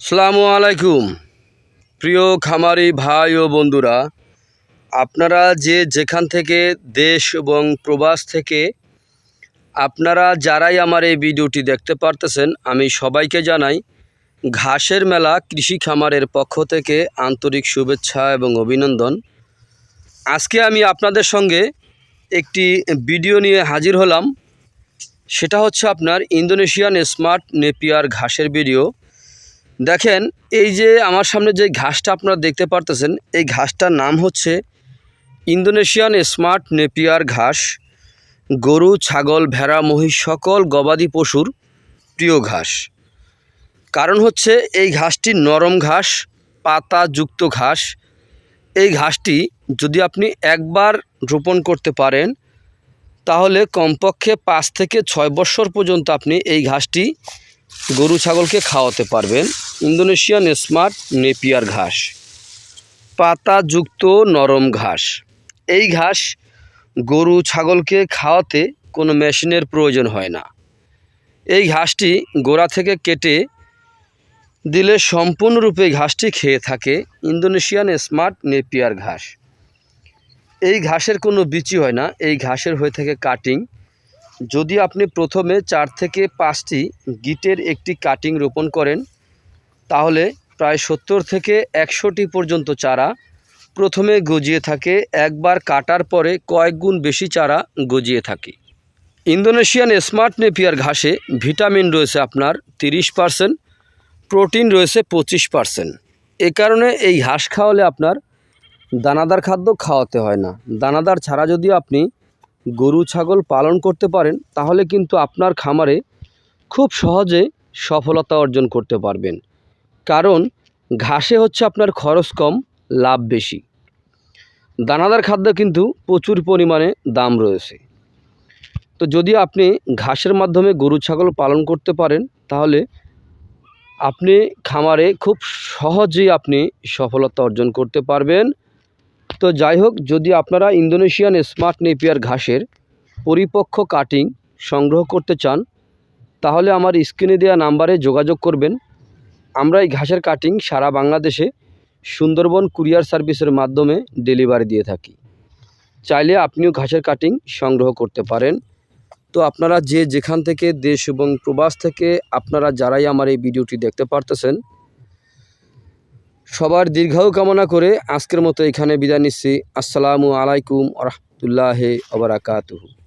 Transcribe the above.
সালামু আলাইকুম। প্রিয় খামারি ভাই ও বন্ধুরা, আপনারা যে যেখান থেকে দেশ এবং প্রবাস থেকে, আপনারা যারাই আমার এই ভিডিওটি দেখতে পারতেছেন, আমি সবাইকে জানাই, ঘাসের মেলা কৃষি খামারের পক্ষ থেকে আন্তরিক শুভেচ্ছা এবং অভিনন্দন। আজকে আমি আপনাদের সঙ্গে একটি ভিডিও নিয়ে হাজির হলাম। সেটা হচ্ছে আপনার ইন্দোনেশিয়ান স্মার্ট নেপিয়ার ঘাসের ভিডিও। দেখেন, এই যে আমার সামনে যে ঘাসটা আপনারা দেখতে পারতেছেন, এই ঘাসটার নাম হচ্ছে ইন্দোনেশিয়ান স্মার্ট নেপিয়ার ঘাস। গরু, ছাগল, ভেড়া, মহিষ, সকল গবাদি পশুর প্রিয় ঘাস। কারণ হচ্ছে, এই ঘাসটি নরম ঘাস, পাতাযুক্ত ঘাস। এই ঘাসটি যদি আপনি একবার রোপণ করতে পারেন, তাহলে কমপক্ষে পাঁচ থেকে ছয় বছর পর্যন্ত আপনি এই ঘাসটি গরু, ছাগলকে খাওয়াতে পারবেন। ইন্দোনেশিয়ান স্মার্ট নেপিয়ার ঘাস। পাতাযুক্ত নরম ঘাস। এই ঘাস গরু ছাগলকে খাওয়াতে কোনো মেশিনের প্রয়োজন হয় না। এই ঘাসটি গোড়া থেকে কেটে দিলে সম্পূর্ণরূপে ঘাসটি খেয়ে থাকে ইন্দোনেশিয়ান স্মার্ট নেপিয়ার ঘাস। এই ঘাসের কোনো বিচি হয় না। এই ঘাসের হয়ে থাকে কাটিং। যদি আপনি প্রথমে চার থেকে পাঁচটি গিটের একটি কাটিং রোপণ করেন তাহলে প্রায় সত্তর থেকে একশোটি পর্যন্ত চারা প্রথমে গজিয়ে থাকে, একবার কাটার পরে কয়েক গুণ বেশি চারা গজিয়ে থাকে। ইন্দোনেশিয়ান স্মার্ট নেপিয়ার ঘাসে ভিটামিন রয়েছে আপনার তিরিশ পারসেন্ট, প্রোটিন রয়েছে পঁচিশ পারসেন্ট। এ কারণে এই ঘাস খাওয়ালে আপনার দানাদার খাদ্য খাওয়াতে হয় না। দানাদার ছাড়া যদি আপনি গরু, ছাগল পালন করতে পারেন, তাহলে কিন্তু আপনার খামারে খুব সহজে সফলতা অর্জন করতে পারবেন। কারণ ঘাসে হচ্ছে আপনার খরচ কম, লাভ বেশি। দানাদার খাদ্য কিন্তু প্রচুর পরিমাণে দাম রয়েছে। তো যদি আপনি ঘাসের মাধ্যমে গরু, ছাগল পালন করতে পারেন, তাহলে আপনি খামারে খুব সহজেই আপনি সফলতা অর্জন করতে পারবেন। তো যাই হোক, যদি আপনারা ইন্দোনেশিয়ান স্মার্ট নেপিয়ার ঘাসের পরিপক্ক কাটিং সংগ্রহ করতে চান, তাহলে আমার স্ক্রিনে দেওয়া নাম্বারে যোগাযোগ করবেন। আমরা এই ঘাসের কাটিং সারা বাংলাদেশে সুন্দরবন কুরিয়ার সার্ভিসের মাধ্যমে ডেলিভারি দিয়ে থাকি। চাইলে আপনিও ঘাসের কাটিং সংগ্রহ করতে পারেন। তো আপনারা যে যেখান থেকে দেশ এবং প্রবাস থেকে আপনারা যারাই আমার এই ভিডিওটি দেখতে পারতেছেন, সবার দীর্ঘায়ু কামনা করে আজকের মতো এখানে বিদায় নিচ্ছি। আসসালামু আলাইকুম রহমতুল্লাহ আবরাকাতুহু